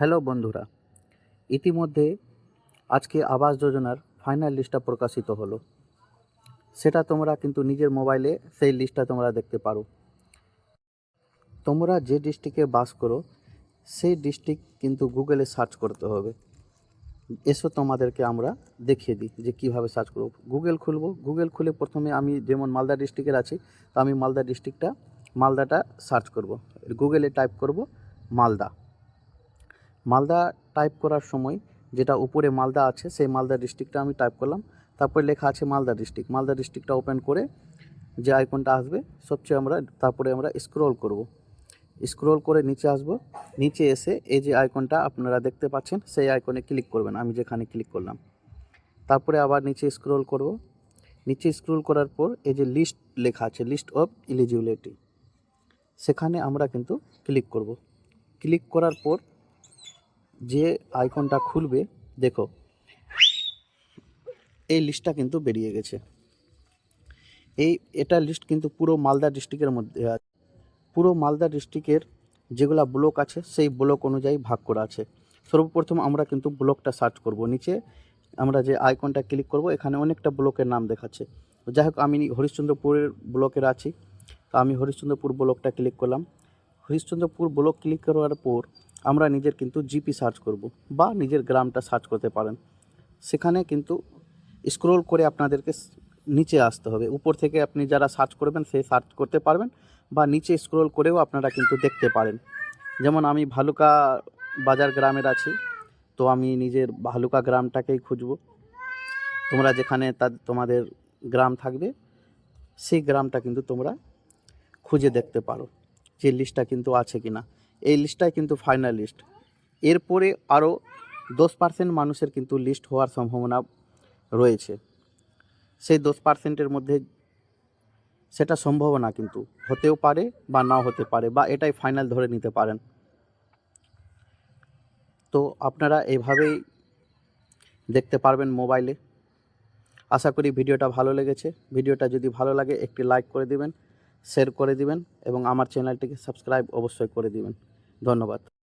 Hello বন্ধুরা, ইতিমধ্যে আজকে আবাস যোজনার ফাইনাল লিস্টটা প্রকাশিত হলো। সেটা তোমরা কিন্তু নিজের মোবাইলে সেই লিস্টটা তোমরা দেখতে পারো। তোমরা যে ডিস্ট্রিক্টে বাস করো, সেই ডিস্ট্রিক্ট কিন্তু গুগলে সার্চ করতে হবে। এসো তোমাদেরকে আমরা দেখিয়ে দিই যে কীভাবে সার্চ করব। গুগল খুলবো, গুগল খুলে প্রথমে আমি যেমন মালদা ডিস্ট্রিক্টের আছি, তো আমি মালদা ডিস্ট্রিক্টটা, মালদাটা সার্চ করব। গুগলে টাইপ করব মালদা। মালদা টাইপ করার সময় যেটা উপরে মালদা আছে, সেই মালদা ডিস্ট্রিক্টটা আমি টাইপ করলাম। তারপরে লেখা আছে মালদা ডিস্ট্রিক্ট মালদা ডিস্ট্রিক্টটা ওপেন করে যে আইকনটা আসবে, সবচেয়ে আমরা, তারপরে আমরা স্ক্রল করব। স্ক্রল করে নিচে আসব। নিচে এসে এই যে আইকনটা আপনারা দেখতে পাচ্ছেন, সেই আইকনে ক্লিক করবেন, আমি যেখানে ক্লিক করলাম। তারপরে আবার নিচে স্ক্রল করব। নিচে স্ক্রল করার পর এই যে লিস্ট লেখা আছে লিস্ট অফ এলিজিবিলিটি সেখানে আমরা কিন্তু ক্লিক করব। ক্লিক করার পর যে আইকনটা খুলবে, দেখো, এই লিস্টটা কিন্তু বেরিয়ে গেছে। এই, এটা লিস্ট কিন্তু পুরো মালদা ডিস্ট্রিক্টের মধ্যে আছে। পুরো মালদা ডিস্ট্রিক্টের যেগুলা ব্লক আছে, সেই ব্লক অনুযায়ী ভাগ করা আছে। সর্বপ্রথম আমরা কিন্তু ব্লকটা সার্চ করব। নিচে আমরা যে আইকনটা ক্লিক করব, এখানে অনেকটা ব্লকের নাম দেখাচ্ছে। যাই হোক আমি হরিশ্চন্দ্রপুরের ব্লকের আছি। তো আমি হরিশ্চন্দ্রপুর ব্লকটা ক্লিক করলাম। হরিশ্চন্দ্রপুর ব্লক ক্লিক করার পর আমরা নিজের কিন্তু জিপি সার্চ করব বা নিজের গ্রামটা সার্চ করতে পারেন। সেখানে কিন্তু স্ক্রোল করে আপনাদেরকে নিচে আসতে হবে। উপর থেকে আপনি যারা সার্চ করবেন, সেই সার্চ করতে পারবেন বা নিচে স্ক্রোল করেও আপনারা কিন্তু দেখতে পারেন। যেমন আমি ভালুকা বাজার গ্রামের আছি, তো আমি নিজের ভালুকা গ্রামটাকেই খুঁজব। তোমরা যেখানে তার তোমাদের গ্রাম থাকবে, সেই গ্রামটা কিন্তু তোমরা খুঁজে দেখতে পারো যে লিস্টটা কিন্তু আছে কি না এই লিস্টটাই কিন্তু ফাইনাল লিস্ট এরপরে আরও দশ পার্সেন্ট মানুষের কিন্তু লিস্ট হওয়ার সম্ভাবনা রয়েছে। সেই দশ পার্সেন্টের মধ্যে সেটা সম্ভাবনা কিন্তু, হতেও পারে বা নাও হতে পারে বা এটাই ফাইনাল ধরে নিতে পারেন। তো আপনারা এইভাবেই দেখতে পারবেন মোবাইলে আশা করি ভিডিওটা ভালো লেগেছে। ভিডিওটা যদি ভালো লাগে একটি লাইক করে দিবেন শেয়ার করে দিবেন এবং আমার চ্যানেলটিকে সাবস্ক্রাইব অবশ্যই করে দিবেন। ধন্যবাদ